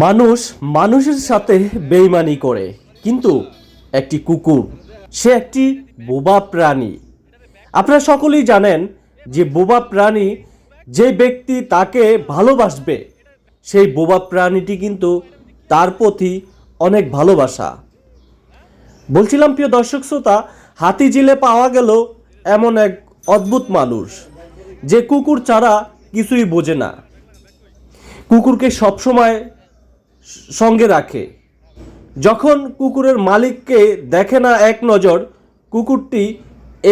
মানুষ মানুষের সাথে বেইমানি করে, কিন্তু একটি কুকুর, সে একটি বোবা প্রাণী। আপনারা সকলেই জানেন যে বোবা প্রাণী যে ব্যক্তি তাকে ভালোবাসবে, সেই বোবা প্রাণীটি কিন্তু তার প্রতি অনেক ভালোবাসা। বলছিলাম, প্রিয় দর্শক শ্রোতা, হাতিঝিলে পাওয়া গেল এমন এক অদ্ভুত মানুষ, যে কুকুর ছাড়া কিছুই বোঝে না। কুকুরকে সবসময় সঙ্গে রাখে। যখন কুকুরের মালিককে দেখে না এক নজর, কুকুরটি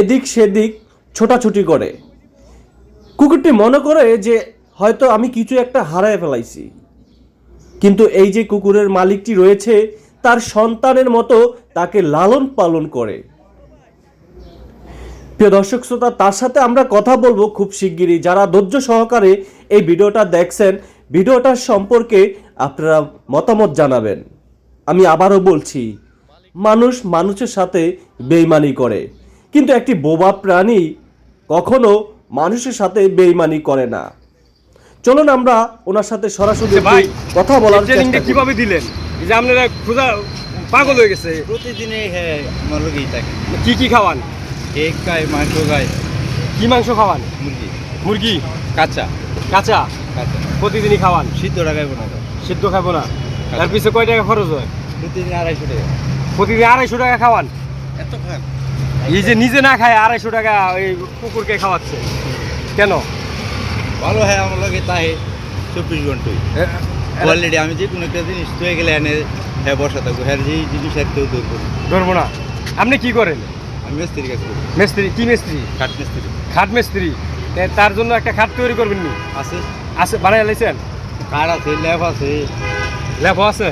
এদিক সেদিক ছোটাছুটি করে। কুকুরটি মনে করে যে হয়তো আমি কিছু একটা হারায় ফেলাইছি। কিন্তু এই যে কুকুরের মালিকটি রয়েছে, তার সন্তানের মতো তাকে লালন পালন করে। প্রিয় দর্শক শ্রোতা, তার সাথে আমরা কথা বলব খুব শিগগিরই। যারা ধৈর্য সহকারে এই ভিডিওটা দেখছেন, ভিডিওটার সম্পর্কে আপনারা মতামত জানাবেন। আমি আবারও বলছি মানুষ মানুষের সাথে বেইমানি করে। কিন্তু একটি বোবা প্রাণী কখনো মানুষের সাথে বেইমানি করে না। চলুন আমরা ওনার সাথে সরাসরি আচ্ছা ভাই, কথা বলার চেষ্টা করি। কীভাবে দিলেন? এই যে আপনারা ক্ষুধা পাগল হয়ে গেছে। প্রতিদিনই হ্যাঁ আমার লোকই থাকে। কি কি খাওয়ান? কেক খায় মাংস খায়। কি মাংস খাওয়ান? মুরগি। মুরগি? কাঁচা। কাঁচা? কাঁচা। প্রতিদিনই খাওয়ান? সিদ্ধ টাকায় বোনাতে সিদ্ধ খাব না। তার পিছনে কয় টাকা খরচ হয়? প্রতিদিন আড়াইশো টাকা। প্রতিদিন আড়াইশো টাকা খাওয়ান? এত খান? এই যে নিজে না খায় আড়াইশো টাকা ওই কুকুরকে খাওয়াচ্ছে। কেন? ভালো হয় আমার লোকে তাই চব্বিশ ঘন্টায় অলরেডি আমি যে কোনো একটা জিনিস তুই গেলে এনে হ্যাঁ বসা থাকব। হ্যাঁ যে জিনিস আর কেউ করব ধরবো না। আপনি কি করেন? আমি মিস্ত্রির কাছে করি। মিস্ত্রি কি মিস্ত্রি? খাট মিস্ত্রি। খাট মিস্ত্রি। তার জন্য একটা খাট তৈরি করবেন নি? আছে। আছে বানাই লাইছেন? কাঠ আছে? ল্যাব আছে। ল্যাব আছে?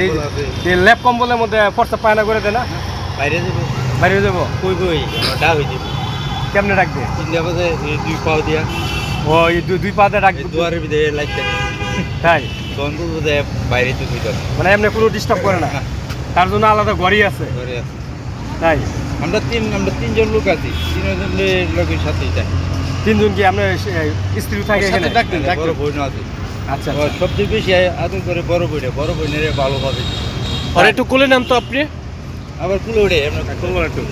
এই কম্বল আছে। এই ল্যাব কম্বলের মধ্যে ফর্সা পায়না করে দেয় না? বাইরে যাব। বাইরে যাব? কই কই? ডা হয়ে যাবে। কেমনে রাখবে তিনটা বাজে এই দুই পাও দিয়া। ও এই দুই দুই পাতে রাখবে দুয়ারের ভিতরে লাইট থাকে তাই? তখন বলব বাইরে তো মানে এমনি কোনো ডিস্টার্ব করে না। তার জন্য আলাদা ঘরই আছে। ঘরে আছে। তাই? আমরা তিন আমরা তিনজন লোক আছি। তিনজন লোকের সাথেই তিনজন কি আপনার স্ত্রী থাকে এখানে? বড় বোন আছে। আচ্ছা সবচেয়ে বেশি আদর করে বড় বড় আর একটু কোলে নাম তো আপনি আবার কুলে উঠে একটু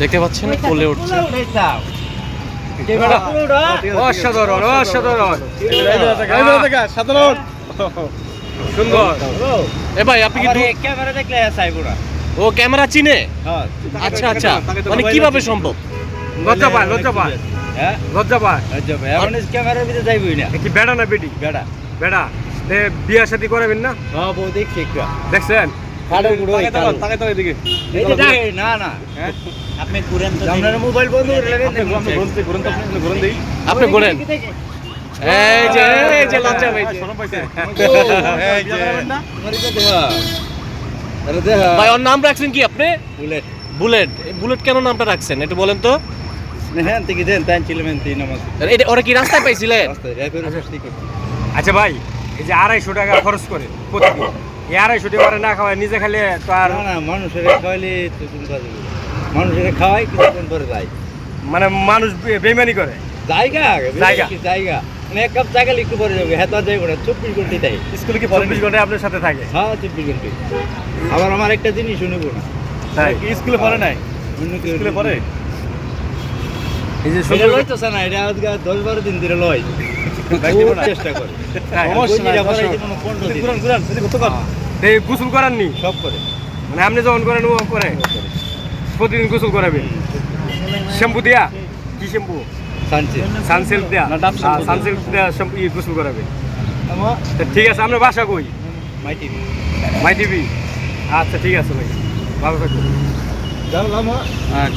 দেখতে পাচ্ছেন কোলে উঠছে অসাধারণ অসাধারণ সাধারণ সুন্দর এ ভাই আপনি কি ক্যামেরা দেখলে চাইব না ও ক্যামেরা চিনে হ্যাঁ আচ্ছা আচ্ছা মানে কীভাবে সম্ভব লজ্জা পায় লজ্জা পায় হ্যাঁ? লজ্জা পায়। ভাই এখন ক্যামেরার ভিতরে যাইবই না। কি বেড়া না বেটি? বেড়া। বেড়া। বিয়া শাদি করাবেন না? হ্যাঁ বউ দেখছি একটু। দেখছেন? কালো গুঁড়ো এই কালো। এদিকে। এই যে দেখে, না না? আপনি ঘুরেন তো আপনার মোবাইল বন্ধ করে লাগেন আপনি ঘোরেন এই যে এই যে লজ্জা ভাই এই যে। মরিতে দেহা আরে দেহা। ভাই ওর নাম রাখছেন কি আপনি? বুলেট। বুলেট। বুলেট কেন নামটা রাখছেন? একটু বলেন তো। হ্যাঁ থেকে দেন তাই মেন এটা ওরা কি রাস্তায় পাইছিলেন? আচ্ছা ভাই এই যে আড়াইশো টাকা খরচ করে প্রতিদিন এই আড়াইশো টাকা না খাওয়ায় নিজে খেলে তো আর না মানুষের খাওয়াইলে তো তুমি কাজ মানুষের খাওয়াই কিছুক্ষণ পরে যায়। মানে মানুষ বে- বেইমানি করে? জায়গা জায়গা। জায়গা। মানে এক কাপ জায়গা একটু পরে যাবে হ্যাঁ তো আর যাইব না চব্বিশ ঘন্টায় তাই। স্কুলে কি চব্বিশ ঘন্টায় আপনার সাথে থাকে? হ্যাঁ চব্বিশ ঘন্টায়। আবার আমার একটা জিনিস শুনব না। তাই? স্কুলে পড়ে নাই? অন্য স্কুলে পড়ে? এই যে এটা সুন্দর লইতেছে না এটা দশ বারো দিন ধরে লয়। চেষ্টা করে। এদিকে কত কর? এই গোসল করাননি? সব করে। মানে আপনি যখন করেন ও করে। প্রতিদিন গোসল করাবেন শ্যাম্পু দিয়া? কি শ্যাম্পু? সানসিল্ক। দেয়া? সানসিল্ক দেয়া শ্যাম্পু গোসল করাবে। ঠিক আছে আপনার বাসা কই? My TV. আচ্ছা ঠিক আছে ভাই। ভালো থাকবেন আচ্ছা।